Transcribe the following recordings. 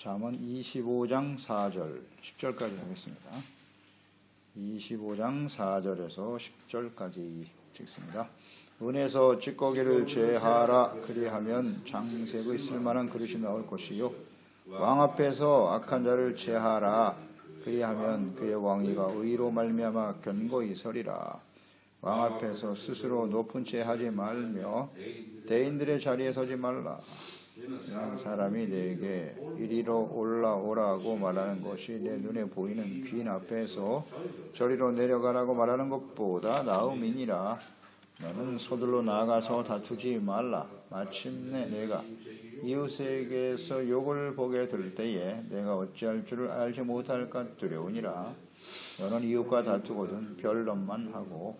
잠언 25장 4절, 10절까지 하겠습니다. 25장 4절에서 10절까지 찍습니다. 은에서 찌꺼기를 제하라. 그리하면 장색의 쓸만한 그릇이 나올 것이요. 왕 앞에서 악한 자를 제하라. 그리하면 그의 왕위가 의로 말미암아 견고히 서리라. 왕 앞에서 스스로 높은 채 하지 말며 대인들의 자리에 서지 말라 사람이 내게 이리로 올라오라고 말하는 것이 내 눈에 보이는 귀인 앞에서 저리로 내려가라고 말하는 것보다 나음이니라. 너는 서둘러 나아가서 다투지 말라. 마침내 내가 이웃에게서 욕을 보게 될 때에 내가 어찌할 줄을 알지 못할까 두려우니라. 너는 이웃과 다투거든 별놈만 하고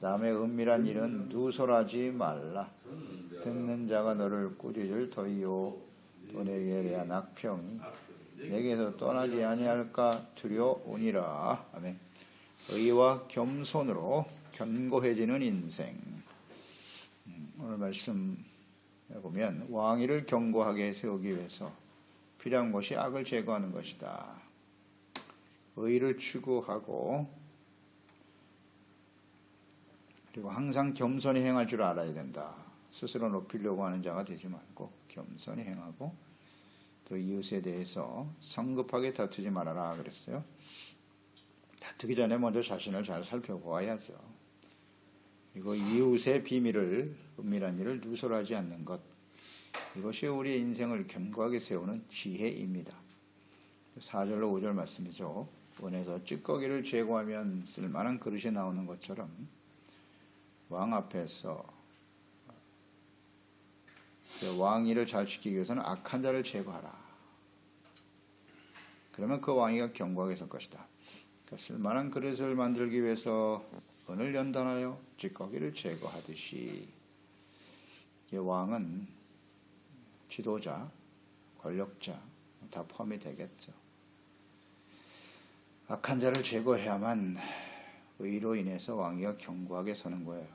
남의 은밀한 일은 누설하지 말라. 듣는 자가 너를 꾸짖을 터이요. 또 내게 대한 악평이 내게서 떠나지 아니할까 두려우니라. 아멘. 의와 겸손으로 견고해지는 인생. 음, 오늘 말씀 보면 왕위를 견고하게 세우기 위해서 필요한 것이 악을 제거하는 것이다. 의를 추구하고 그리고 항상 겸손히 행할 줄 알아야 된다. 스스로 높이려고 하는 자가 되지 말고 겸손히 행하고 또 이웃에 대해서 성급하게 다투지 말아라 그랬어요. 다투기 전에 먼저 자신을 잘 살펴보아야죠. 그리고 이웃의 비밀을 은밀한 일을 누설하지 않는 것 이것이 우리의 인생을 견고하게 세우는 지혜입니다. 4절로 5절 말씀이죠. 원에서 찌꺼기를 제거하면 쓸만한 그릇이 나오는 것처럼 왕 앞에서 왕위를 잘 지키기 위해서는 악한 자를 제거하라. 그러면 그 왕위가 견고하게 설 것이다. 그러니까 쓸만한 그릇을 만들기 위해서 은을 연단하여 찌꺼기를 제거하듯이 왕은 지도자, 권력자 다 포함이 되겠죠. 악한 자를 제거해야만 의로 인해서 왕위가 견고하게 서는 거예요.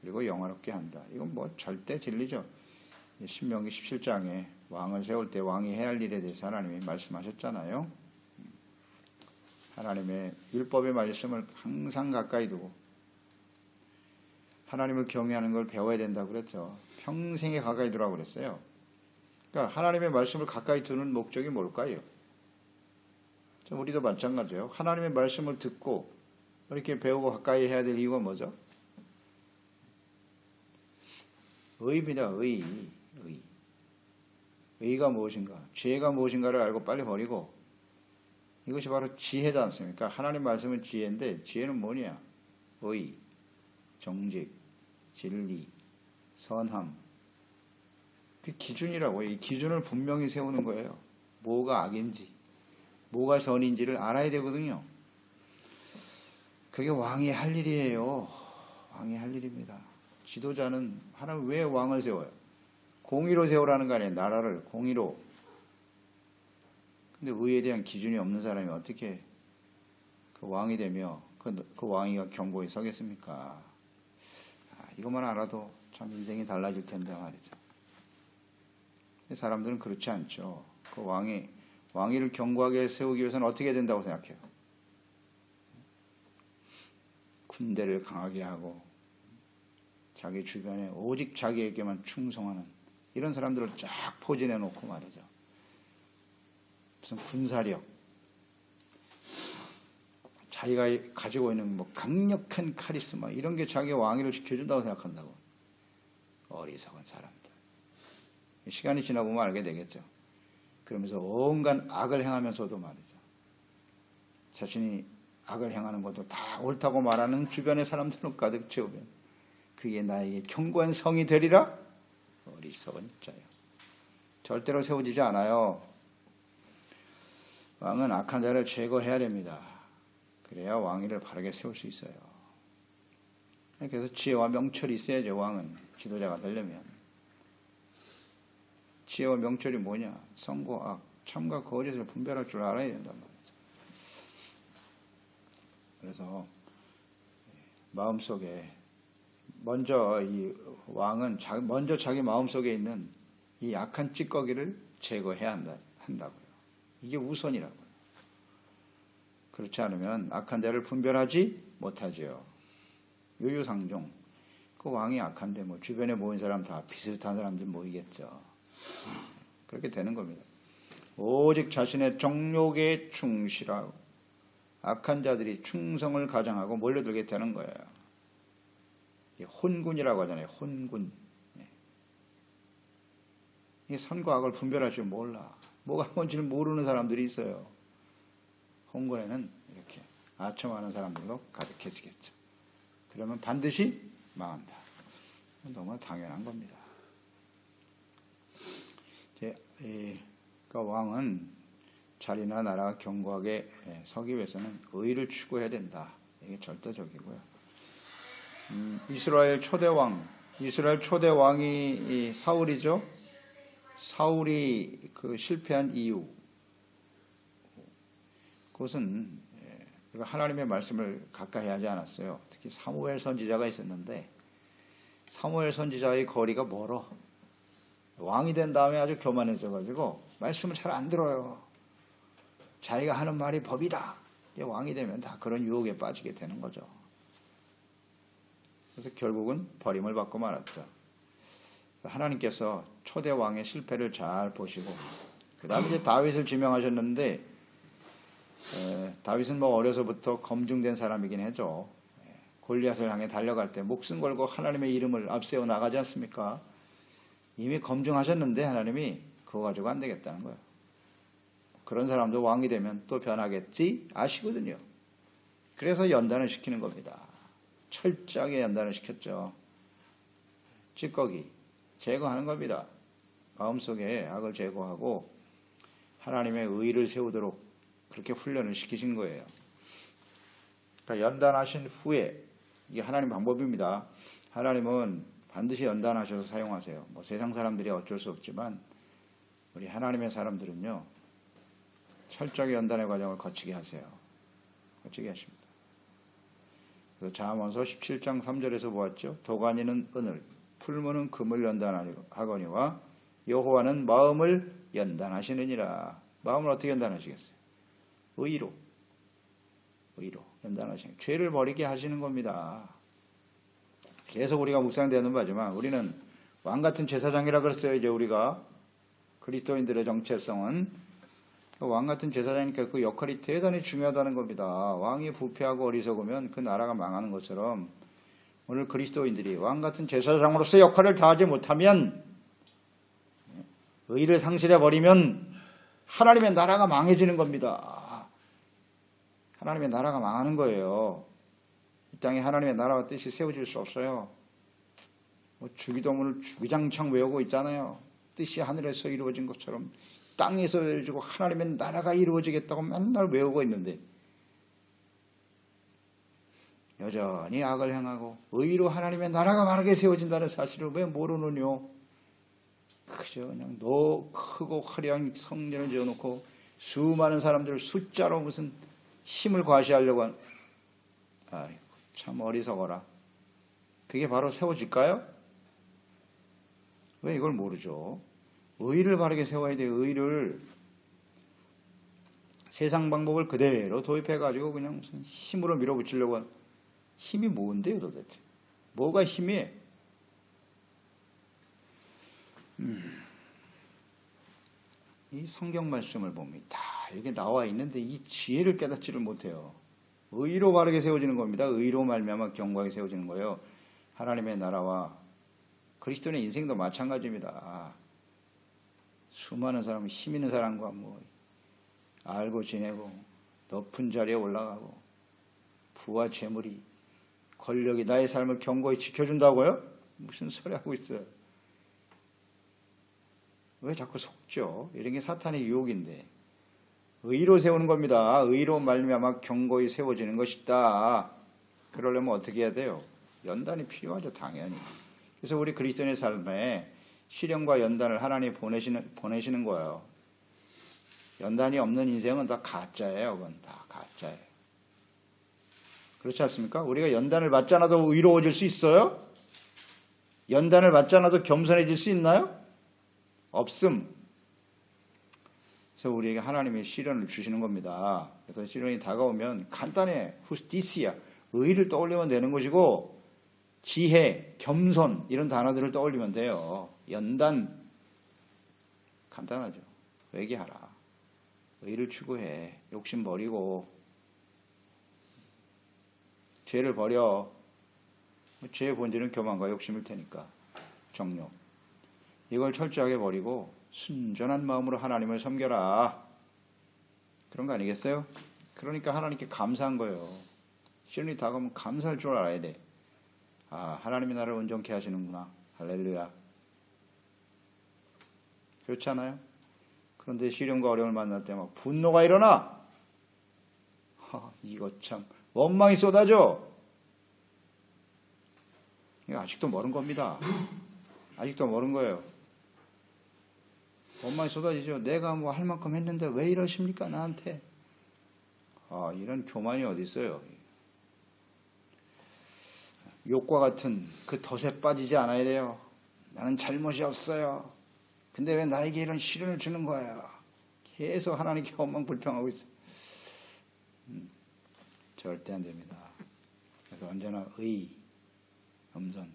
그리고 영화롭게 한다. 이건 뭐 절대 진리죠. 신명기 17장에 왕을 세울 때 왕이 해야 할 일에 대해서 하나님이 말씀하셨잖아요. 하나님의 율법의 말씀을 항상 가까이 두고 하나님을 경외하는 걸 배워야 된다고 그랬죠. 평생에 가까이 두라고 그랬어요. 그러니까 하나님의 말씀을 가까이 두는 목적이 뭘까요? 우리도 마찬가지예요. 하나님의 말씀을 듣고 이렇게 배우고 가까이 해야 될 이유가 뭐죠? 의입니다. 의. 의. 의가 무엇인가? 죄가 무엇인가를 알고 빨리 버리고 이것이 바로 지혜지 않습니까? 하나님 말씀은 지혜인데 지혜는 뭐냐? 의, 정직, 진리, 선함. 그 기준이라고 이 기준을 분명히 세우는 거예요. 뭐가 악인지, 뭐가 선인지를 알아야 되거든요. 그게 왕이 할 일이에요. 왕이 할 일입니다. 지도자는 하나님 왜 왕을 세워요? 공의로 세우라는 거 아니에요. 나라를 공의로. 근데 의에 대한 기준이 없는 사람이 어떻게 그 왕이 되며 그, 그 왕이가 경고에 서겠습니까? 아, 이것만 알아도 참 인생이 달라질 텐데 말이죠. 사람들은 그렇지 않죠. 그 왕이 왕위를 견고하게 세우기 위해서는 어떻게 된다고 생각해요? 군대를 강하게 하고 자기 주변에 오직 자기에게만 충성하는 이런 사람들을 쫙 포진해 놓고 말이죠. 무슨 군사력, 자기가 가지고 있는 뭐 강력한 카리스마 이런 게 자기 왕위를 지켜준다고 생각한다고 어리석은 사람들. 시간이 지나보면 알게 되겠죠. 그러면서 온갖 악을 행하면서도 말이죠. 자신이 악을 행하는 것도 다 옳다고 말하는 주변의 사람들을 가득 채우면 그게 나에게 견고한 성이 되리라? 어리석은 자요. 절대로 세워지지 않아요. 왕은 악한 자를 제거해야 됩니다. 그래야 왕위를 바르게 세울 수 있어요. 그래서 지혜와 명철이 있어야죠, 왕은. 지도자가 되려면. 지혜와 명철이 뭐냐? 성과 악, 참과 거짓을 분별할 줄 알아야 된단 말이죠. 그래서 마음속에 먼저 이 왕은 먼저 자기 마음속에 있는 이 약한 찌꺼기를 제거해야 한다, 한다고요. 이게 우선이라고요. 그렇지 않으면 악한 자를 분별하지 못하지요. 유유상종. 그 왕이 악한데 뭐 주변에 모인 사람 다 비슷한 사람들 모이겠죠. 그렇게 되는 겁니다. 오직 자신의 정욕에 충실하고 악한 자들이 충성을 가장하고 몰려들게 되는 거예요. 혼군이라고 하잖아요. 혼군. 네. 이 선과 악을 분별할 줄 몰라. 뭐가 뭔지를 모르는 사람들이 있어요. 홍군에는 이렇게 아첨하는 사람들로 가득해지겠죠. 그러면 반드시 망한다. 너무 당연한 겁니다. 제, 이, 그러니까 왕은 자리나 나라 경고하게 서기 위해서는 의를 추구해야 된다. 이게 절대적이고요. 음, 이스라엘 초대 왕, 이스라엘 초대 왕이 사울이죠. 사울이 그 실패한 이유, 그것은 예, 하나님의 말씀을 가까이 하지 않았어요. 특히 사무엘 선지자가 있었는데 사무엘 선지자의 거리가 멀어. 왕이 된 다음에 아주 교만해져 가지고 말씀을 잘 안 들어요. 자기가 하는 말이 법이다. 왕이 되면 다 그런 유혹에 빠지게 되는 거죠. 그래서 결국은 버림을 받고 말았죠. 하나님께서 초대 왕의 실패를 잘 보시고 그 다음에 이제 다윗을 지명하셨는데 에, 다윗은 뭐 어려서부터 검증된 사람이긴 해죠. 골리앗을 향해 달려갈 때 목숨 걸고 하나님의 이름을 앞세워 나가지 않습니까? 이미 검증하셨는데 하나님이 그거 가지고 안 되겠다는 거예요. 그런 사람도 왕이 되면 또 변하겠지 아시거든요. 그래서 연단을 시키는 겁니다. 철저하게 연단을 시켰죠. 찌꺼기 제거하는 겁니다. 마음속에 악을 제거하고 하나님의 의를 세우도록 그렇게 훈련을 시키신 거예요. 그러니까 연단하신 후에 이게 하나님 방법입니다. 하나님은 반드시 연단하셔서 사용하세요. 뭐 세상 사람들이 어쩔 수 없지만 우리 하나님의 사람들은요 철저하게 연단의 과정을 거치게 하세요. 거치게 하십니다. 그래서 자문서 17장 3절에서 보았죠. 도가니는 은을, 풀무는 금을 연단하거니와 여호와는 마음을 연단하시느니라. 마음을 어떻게 연단하시겠어요? 의로, 의로 연단하시는 죄를 버리게 하시는 겁니다. 계속 우리가 묵상되는 바지만 우리는 왕 같은 제사장이라 그랬어요. 이제 우리가 그리스도인들의 정체성은 왕 같은 제사장이니까 그 역할이 대단히 중요하다는 겁니다. 왕이 부패하고 어리석으면 그 나라가 망하는 것처럼 오늘 그리스도인들이 왕 같은 제사장으로서 역할을 다하지 못하면 의를 상실해 버리면 하나님의 나라가 망해지는 겁니다. 하나님의 나라가 망하는 거예요. 이 땅에 하나님의 나라와 뜻이 세워질 수 없어요. 뭐 주기도문을 주기장창 외우고 있잖아요. 뜻이 하늘에서 이루어진 것처럼 땅에서 이루어지고 하나님의 나라가 이루어지겠다고 맨날 외우고 있는데 여전히 악을 행하고 의로 하나님의 나라가 바르게 세워진다는 사실을 왜 모르느뇨? 그저 그냥 너 크고 화려한 성전을 지어놓고 수많은 사람들을 숫자로 무슨 힘을 과시하려고 한, 아이고, 참 어리석어라. 그게 바로 세워질까요? 왜 이걸 모르죠? 의를 바르게 세워야 돼요, 의를. 세상 방법을 그대로 도입해가지고 그냥 힘으로 밀어붙이려고 한, 힘이 뭔데요, 도대체? 뭐가 힘이? 음. 이 성경 말씀을 보면 다 이렇게 나와 있는데 이 지혜를 깨닫지를 못해요. 의로 바르게 세워지는 겁니다. 의로 말미암아 경고하게 세워지는 거예요. 하나님의 나라와 그리스도의 인생도 마찬가지입니다. 수많은 사람은 힘 있는 사람과 뭐 알고 지내고 높은 자리에 올라가고 부와 재물이 권력이 나의 삶을 경고히 지켜준다고요? 무슨 소리 하고 있어요? 왜 자꾸 속죠? 이런 게 사탄의 유혹인데 의로 세우는 겁니다. 의로 말미암아 경고히 세워지는 것이다. 그러려면 어떻게 해야 돼요? 연단이 필요하죠, 당연히. 그래서 우리 그리스도인의 삶에 시련과 연단을 하나님 보내시는 보내시는 거예요. 연단이 없는 인생은 다 가짜예요. 그건 다 가짜예요. 그렇지 않습니까? 우리가 연단을 받지 않아도 의로워질 수 있어요? 연단을 받지 않아도 겸손해질 수 있나요? 없음. 그래서 우리에게 하나님의 시련을 주시는 겁니다. 그래서 시련이 다가오면 간단해. 후스티시야. 의를 떠올리면 되는 것이고 지혜, 겸손 이런 단어들을 떠올리면 돼요. 연단 간단하죠. 회개하라. 의를 추구해. 욕심 버리고 죄를 버려. 죄의 본질은 교만과 욕심일 테니까 정욕. 이걸 철저하게 버리고 순전한 마음으로 하나님을 섬겨라. 그런 거 아니겠어요? 그러니까 하나님께 감사한 거예요. 시련이 다가오면 감사할 줄 알아야 돼. 아, 하나님이 나를 온전케 하시는구나. 할렐루야. 그렇지 않아요? 그런데 시련과 어려움을 만날 때 막 분노가 일어나. 하, 이거 참 원망이 쏟아져. 이거 아직도 멀은 겁니다. 아직도 멀은 거예요. 원망이 쏟아지죠. 내가 뭐 할 만큼 했는데 왜 이러십니까 나한테? 아, 이런 교만이 어디 있어요? 욕과 같은 그 덫에 빠지지 않아야 돼요. 나는 잘못이 없어요. 근데 왜 나에게 이런 시련을 주는 거야? 계속 하나님께 원망 불평하고 있어. 음, 절대 안 됩니다. 그래서 언제나 의, 겸손.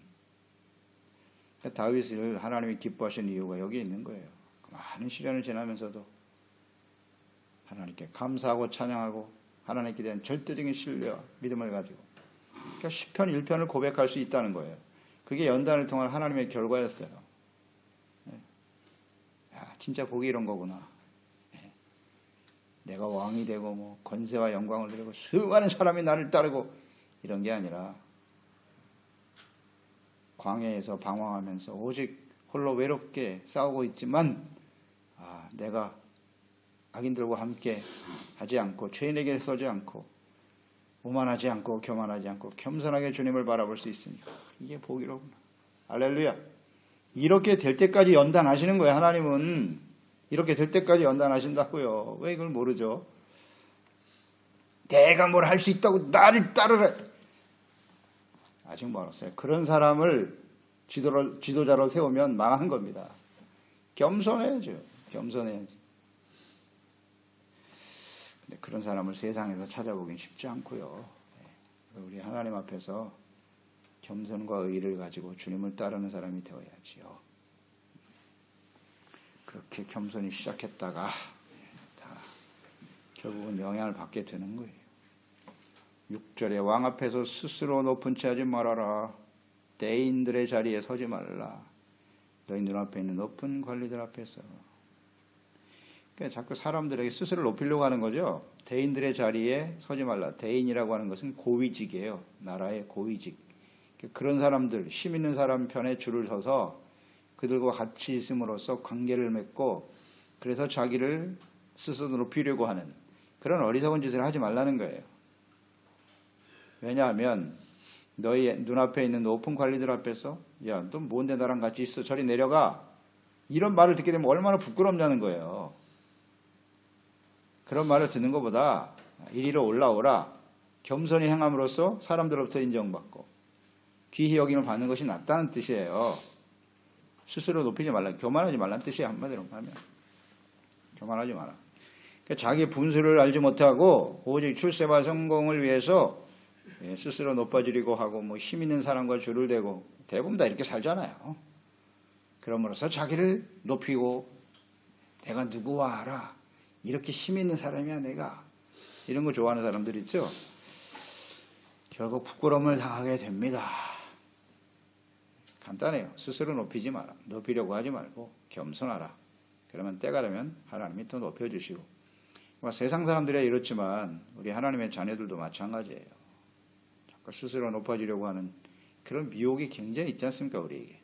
다윗을 하나님이 기뻐하시는 이유가 여기에 있는 거예요. 많은 시련을 지나면서도 하나님께 감사하고 찬양하고 하나님께 대한 절대적인 신뢰와 믿음을 가지고 그러니까 10편 1편을 고백할 수 있다는 거예요. 그게 연단을 통한 하나님의 결과였어요. 네. 야, 진짜 복이 이런 거구나. 네. 내가 왕이 되고 뭐 권세와 영광을 누리고 수많은 사람이 나를 따르고 이런 게 아니라 광야에서 방황하면서 오직 홀로 외롭게 싸우고 있지만 아, 내가 악인들과 함께 하지 않고 죄인에게 서지 않고 오만하지 않고 교만하지 않고 겸손하게 주님을 바라볼 수 있으니까 이게 복이로구나. 알렐루야. 이렇게 될 때까지 연단하시는 거예요. 하나님은 이렇게 될 때까지 연단하신다고요. 왜 이걸 모르죠? 내가 뭘 할 수 있다고 나를 따르라. 아직 멀었어요. 그런 사람을 지도를, 지도자로 세우면 망한 겁니다. 겸손해야죠. 겸손해야지. 근데 그런 사람을 세상에서 찾아보긴 쉽지 않고요. 네. 우리 하나님 앞에서 겸손과 의를 가지고 주님을 따르는 사람이 되어야지요. 그렇게 겸손히 시작했다가 다 결국은 영향을 받게 되는 거예요. 6절에 왕 앞에서 스스로 높은 채 하지 말아라. 대인들의 자리에 서지 말라. 너희 눈앞에 있는 높은 관리들 앞에서. 그러니까 자꾸 사람들에게 스스로 높이려고 하는 거죠. 대인들의 자리에 서지 말라. 대인이라고 하는 것은 고위직이에요. 나라의 고위직. 그런 사람들, 힘 있는 사람 편에 줄을 서서 그들과 같이 있음으로써 관계를 맺고 그래서 자기를 스스로 높이려고 하는 그런 어리석은 짓을 하지 말라는 거예요. 왜냐하면 너희 눈앞에 있는 높은 관리들 앞에서 야, 너 뭔데 나랑 같이 있어? 저리 내려가. 이런 말을 듣게 되면 얼마나 부끄럽냐는 거예요. 그런 말을 듣는 것보다 이리로 올라오라. 겸손히 행함으로써 사람들로부터 인정받고 귀히 여김을 받는 것이 낫다는 뜻이에요. 스스로 높이지 말라. 교만하지 말라는 뜻이에요. 한마디로 하면. 교만하지 마라. 그러니까 자기 분수를 알지 못하고 오직 출세와 성공을 위해서 예, 스스로 높아지려고 하고 뭐 힘 있는 사람과 줄을 대고 대부분 다 이렇게 살잖아요. 그러므로써 자기를 높이고 내가 누구와 알아. 이렇게 힘 있는 사람이야 내가. 이런 거 좋아하는 사람들 있죠. 결국 부끄러움을 당하게 됩니다. 간단해요. 스스로 높이지 마라. 높이려고 하지 말고 겸손하라. 그러면 때가 되면 하나님이 또 높여주시고. 뭐 세상 사람들이 이렇지만 우리 하나님의 자녀들도 마찬가지예요. 스스로 높아지려고 하는 그런 미혹이 굉장히 있지 않습니까, 우리에게.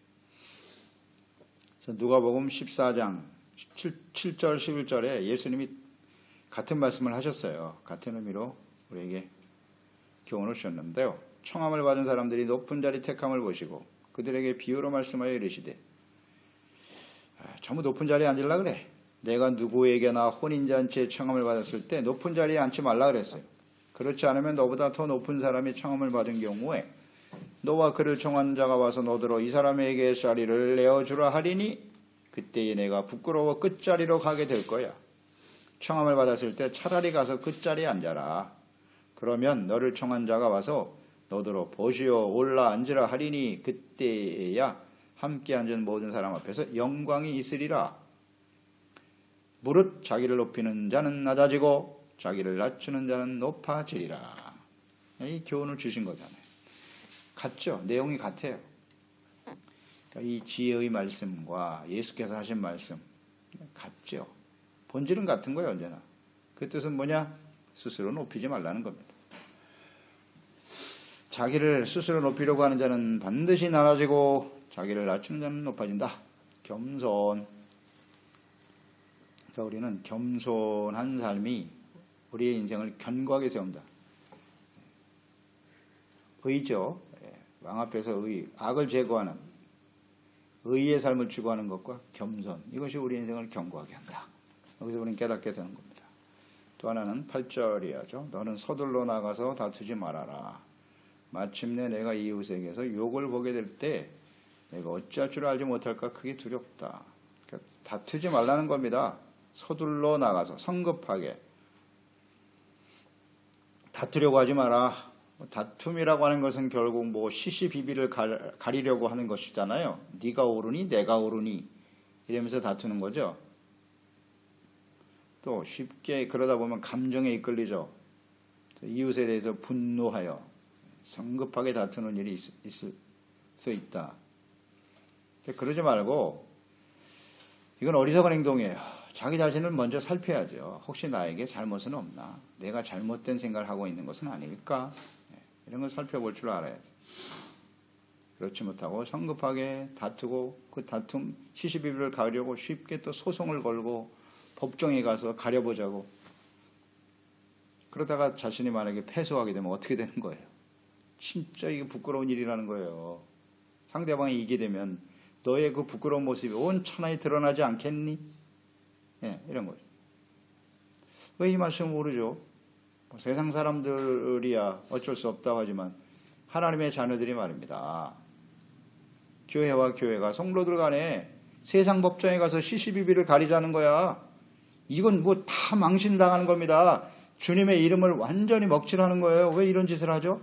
누가복음 14장 7, 절 11절에 예수님이 같은 말씀을 하셨어요. 같은 의미로 우리에게 교훈을 주셨는데요. 청함을 받은 사람들이 높은 자리 택함을 보시고 그들에게 비유로 말씀하여 이르시되 아, 전부 높은 자리에 앉으려 그래. 내가 누구에게나 혼인잔치에 청함을 받았을 때 높은 자리에 앉지 말라 그랬어요. 그렇지 않으면 너보다 더 높은 사람이 청함을 받은 경우에 너와 그를 청한 자가 와서 너더러 이 사람에게 자리를 내어주라 하리니 그때에 내가 부끄러워 끝자리로 가게 될 거야. 청함을 받았을 때 차라리 가서 그 자리에 앉아라. 그러면 너를 청한 자가 와서 너더러 보시오 올라 앉으라 하리니 그때야 함께 앉은 모든 사람 앞에서 영광이 있으리라. 무릇 자기를 높이는 자는 낮아지고 자기를 낮추는 자는 높아지리라. 이 교훈을 주신 거잖아요. 같죠? 내용이 같아요. 이 지혜의 말씀과 예수께서 하신 말씀 같죠? 본질은 같은 거예요, 언제나. 그 뜻은 뭐냐? 스스로 높이지 말라는 겁니다. 자기를 스스로 높이려고 하는 자는 반드시 낮아지고 자기를 낮추는 자는 높아진다. 겸손. 그러니까 우리는 겸손한 삶이 우리의 인생을 견고하게 세운다. 의죠. 예, 왕 앞에서 의, 악을 제거하는 의의 삶을 추구하는 것과 겸손. 이것이 우리 인생을 견고하게 한다. 여기서 우리는 깨닫게 되는 겁니다. 또 하나는 8절이야죠. 너는 서둘러 나가서 다투지 말아라. 마침내 내가 이웃에게서 욕을 보게 될 때 내가 어찌할 줄 알지 못할까 크게 두렵다. 그러니까 다투지 말라는 겁니다. 서둘러 나가서 성급하게 다투려고 하지 마라. 다툼이라고 하는 것은 결국 뭐 시시비비를 가리려고 하는 것이잖아요. 네가 오르니 내가 오르니 이러면서 다투는 거죠. 또 쉽게 그러다 보면 감정에 이끌리죠. 이웃에 대해서 분노하여 성급하게 다투는 일이 있, 있을 수 있다. 그러지 말고 이건 어리석은 행동이에요. 자기 자신을 먼저 살펴야죠. 혹시 나에게 잘못은 없나? 내가 잘못된 생각을 하고 있는 것은 아닐까? 이런 걸 살펴볼 줄 알아야지. 그렇지 못하고 성급하게 다투고 그 다툼 시시비비를 가려고 쉽게 또 소송을 걸고 법정에 가서 가려보자고 그러다가 자신이 만약에 패소하게 되면 어떻게 되는 거예요? 진짜 이게 부끄러운 일이라는 거예요. 상대방이 이기게 되면 너의 그 부끄러운 모습이 온 천하에 드러나지 않겠니? 예, 이런 거죠. 왜 이 말씀을 모르죠? 뭐 세상 사람들이야 어쩔 수 없다고 하지만 하나님의 자녀들이 말입니다. 교회와 교회가 성로들 간에 세상 법정에 가서 시시비비를 가리자는 거야. 이건 뭐 다 망신당하는 겁니다. 주님의 이름을 완전히 먹칠하는 거예요. 왜 이런 짓을 하죠?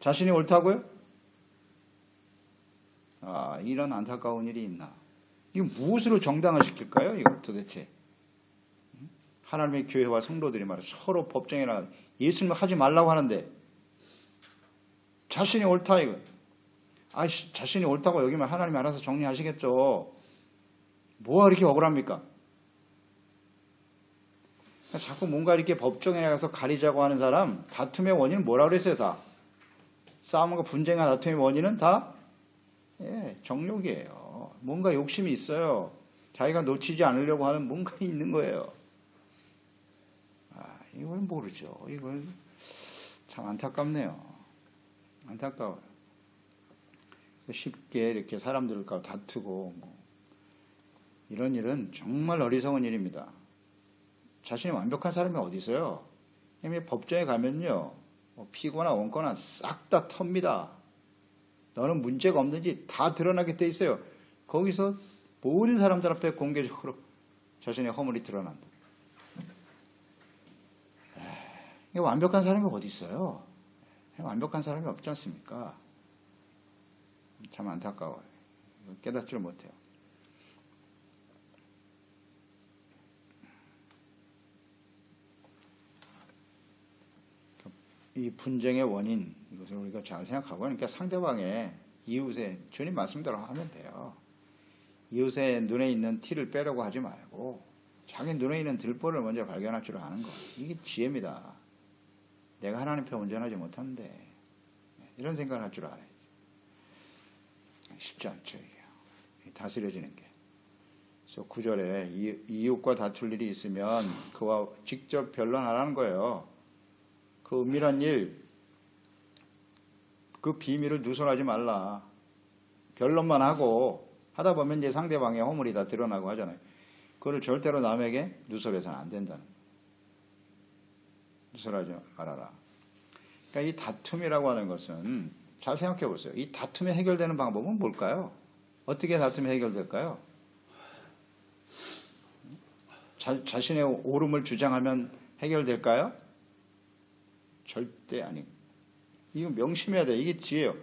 자신이 옳다고요? 아, 이런 안타까운 일이 있나. 이거 무엇으로 정당화시킬까요? 이거 도대체. 하나님의 교회와 성도들이 말이야 서로 법정에 나 예수님 하지 말라고 하는데 자신이 옳다 이거. 아, 자신이 옳다고 여기면 하나님이 알아서 정리하시겠죠. 뭐가 이렇게 억울합니까? 자꾸 뭔가 이렇게 법정에 가서 가리자고 하는 사람 다툼의 원인은 뭐라 그랬어요 다 싸움과 분쟁과 다툼의 원인은 다 예, 정욕이에요. 뭔가 욕심이 있어요. 자기가 놓치지 않으려고 하는 뭔가 있는 거예요. 이걸 모르죠. 이걸 참 안타깝네요. 안타까워요. 쉽게 이렇게 사람들과 다투고 뭐 이런 일은 정말 어리석은 일입니다. 자신이 완벽한 사람이 어디 있어요? 이미 법정에 가면요. 뭐 피거나 원거나 싹 다 텁니다. 너는 문제가 없는지 다 드러나게 돼 있어요. 거기서 모든 사람들 앞에 공개적으로 자신의 허물이 드러난다. 완벽한 사람이 어디 있어요? 완벽한 사람이 없지 않습니까? 참 안타까워요. 깨닫지를 못해요. 이 분쟁의 원인, 이것을 우리가 잘 생각하고, 그러니까 상대방의 이웃의, 주님 말씀대로 하면 돼요. 이웃의 눈에 있는 티를 빼려고 하지 말고, 자기 눈에 있는 들보를 먼저 발견할 줄 아는 거. 이게 지혜입니다. 내가 하나님 편 운전하지 못한데 이런 생각을 할 줄 알아야지. 쉽지 않죠 이게 다스려지는 게. 그래서 구절에 이웃과 다툴 일이 있으면 그와 직접 변론하라는 거예요. 그 은밀한 일, 그 비밀을 누설하지 말라. 변론만 하고 하다 보면 이제 상대방의 허물이 다 드러나고 하잖아요. 그거를 절대로 남에게 누설해서는 안 된다는 누설하지 말아라. 그러니까 이 다툼이라고 하는 것은 잘 생각해 보세요. 이 다툼이 해결되는 방법은 뭘까요? 어떻게 다툼이 해결될까요? 자, 자신의 옳음을 주장하면 해결될까요? 절대 아니. 이거 명심해야 돼. 이게 지혜요.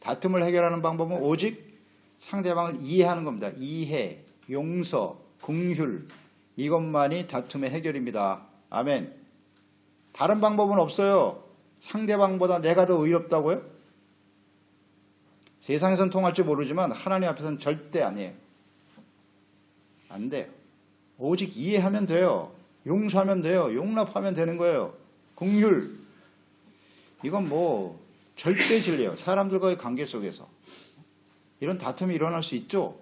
다툼을 해결하는 방법은 오직 상대방을 이해하는 겁니다. 이해, 용서, 긍휼 이것만이 다툼의 해결입니다. 아멘. 다른 방법은 없어요. 상대방보다 내가 더 의롭다고요? 세상에선 통할지 모르지만 하나님 앞에서는 절대 아니에요. 안 돼요. 오직 이해하면 돼요. 용서하면 돼요. 용납하면 되는 거예요. 긍휼. 이건 뭐 절대 진리예요. 사람들과의 관계 속에서. 이런 다툼이 일어날 수 있죠.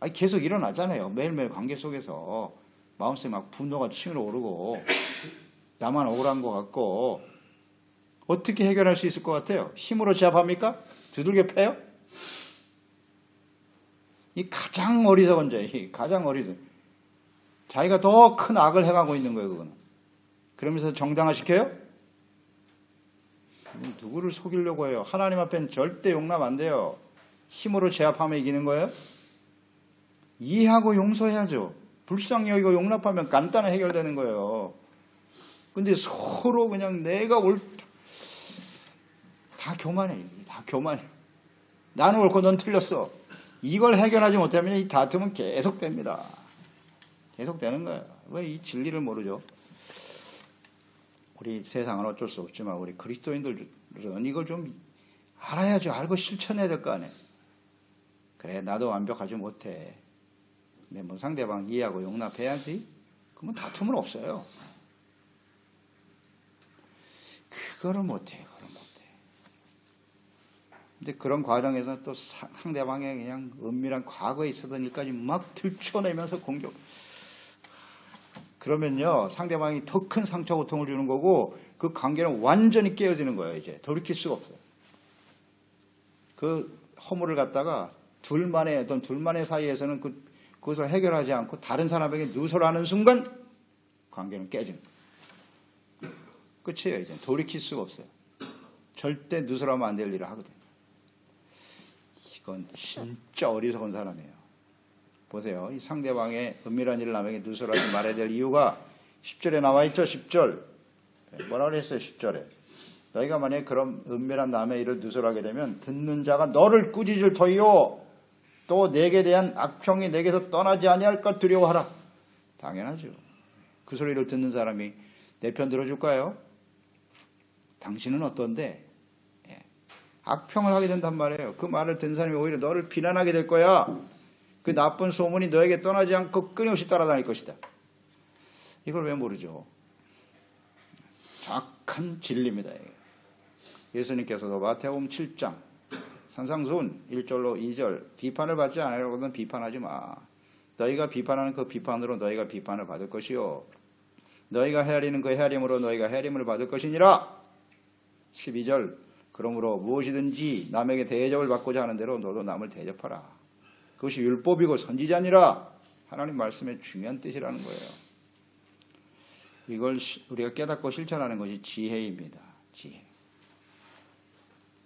아니 계속 일어나잖아요. 매일매일 관계 속에서 마음속에 막 분노가 치밀어 오르고 나만 억울한 것 같고 어떻게 해결할 수 있을 것 같아요? 힘으로 제압합니까? 두들겨 패요? 이 가장 어리석은 죄, 이 가장 어리석. 자기가 더 큰 악을 해가고 있는 거예요, 그거는. 그러면서 정당화시켜요? 누구를 속이려고 해요? 하나님 앞엔 절대 용납 안 돼요. 힘으로 제압하면 이기는 거예요? 이해하고 용서해야죠. 불쌍히 여기고 용납하면 간단히 해결되는 거예요. 근데 서로 그냥 내가 옳다. 다 교만해. 다 교만해. 나는 옳고 넌 틀렸어. 이걸 해결하지 못하면 이 다툼은 계속됩니다. 계속되는 거예요. 왜 이 진리를 모르죠? 우리 세상은 어쩔 수 없지만 우리 그리스도인들은 이걸 좀 알아야죠. 알고 실천해야 될 거 아니에요. 그래 나도 완벽하지 못해. 근데 뭐 상대방 이해하고 용납해야지. 그러면 다툼은 없어요. 그거를 못해. 그걸 못해. 근데 그런 과정에서 또 상대방의 그냥 은밀한 과거에 있었던 일까지 막 들춰내면서 공격. 그러면요, 상대방이 더 큰 상처 고통을 주는 거고, 그 관계는 완전히 깨어지는 거예요, 이제. 돌이킬 수가 없어요. 그 허물을 갖다가 둘만의, 어떤 둘만의 사이에서는 그, 그것을 해결하지 않고 다른 사람에게 누설하는 순간, 관계는 깨지는 거예요. 끝이에요, 이제. 돌이킬 수가 없어요. 절대 누설하면 안 될 일을 하거든요. 이건 진짜 어리석은 사람이에요. 보세요. 이 상대방의 은밀한 일을 남에게 누설하지 말아야 될 이유가 10절에 나와 있죠. 10절. 뭐라 그랬어요. 10절에. 너희가 만약에 그런 은밀한 남의 일을 누설하게 되면 듣는 자가 너를 꾸짖을 터이요. 또 내게 대한 악평이 내게서 떠나지 아니할까 두려워하라. 당연하죠. 그 소리를 듣는 사람이 내 편 들어줄까요? 당신은 어떤데? 예. 악평을 하게 된단 말이에요. 그 말을 듣는 사람이 오히려 너를 비난하게 될 거야. 그 나쁜 소문이 너에게 떠나지 않고 끊임없이 따라다닐 것이다. 이걸 왜 모르죠? 정확한 진리입니다. 예수님께서도 마태복음 7장 산상순 1절로 2절 비판을 받지 않으려고는 비판하지 마. 너희가 비판하는 그 비판으로 너희가 비판을 받을 것이요. 너희가 헤아리는 그 헤아림으로 너희가 헤아림을 받을 것이니라. 12절 그러므로 무엇이든지 남에게 대접을 받고자 하는 대로 너도 남을 대접하라. 그것이 율법이고 선지자니라 하나님 말씀의 중요한 뜻이라는 거예요. 이걸 우리가 깨닫고 실천하는 것이 지혜입니다. 지혜.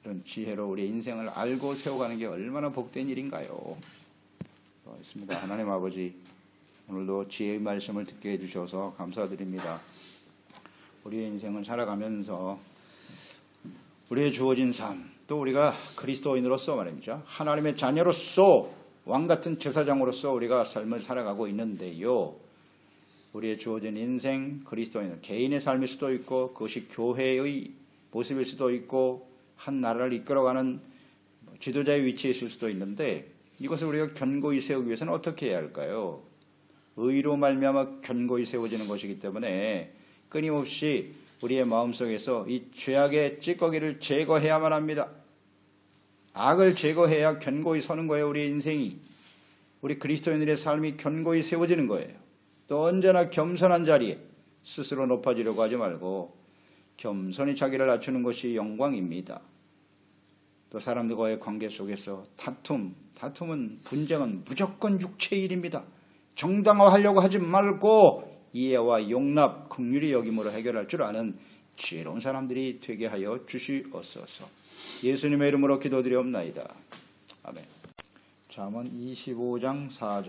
이런 지혜로 우리 인생을 알고 세워가는 게 얼마나 복된 일인가요? 있습니다. 하나님 아버지 오늘도 지혜의 말씀을 듣게 해주셔서 감사드립니다. 우리의 인생을 살아가면서 우리의 주어진 삶, 또 우리가 그리스도인으로서 말입니다. 하나님의 자녀로서 왕 같은 제사장으로서 우리가 삶을 살아가고 있는데요. 우리의 주어진 인생 그리스도인 개인의 삶일 수도 있고 그것이 교회의 모습일 수도 있고 한 나라를 이끌어가는 지도자의 위치에 있을 수도 있는데 이것을 우리가 견고히 세우기 위해서는 어떻게 해야 할까요? 의로 말미암아 견고히 세워지는 것이기 때문에 끊임없이 우리의 마음속에서 이 죄악의 찌꺼기를 제거해야만 합니다. 악을 제거해야 견고히 서는 거예요. 우리 인생이. 우리 그리스도인들의 삶이 견고히 세워지는 거예요. 또 언제나 겸손한 자리에 스스로 높아지려고 하지 말고 겸손히 자기를 낮추는 것이 영광입니다. 또 사람들과의 관계 속에서 다툼, 다툼은 분쟁은 무조건 육체의 일입니다. 정당화하려고 하지 말고 이해와 용납, 긍휼히 여김으로 해결할 줄 아는 지혜로운 사람들이 되게 하여 주시옵소서. 예수님의 이름으로 기도드리옵나이다. 아멘. 잠언 25장 4절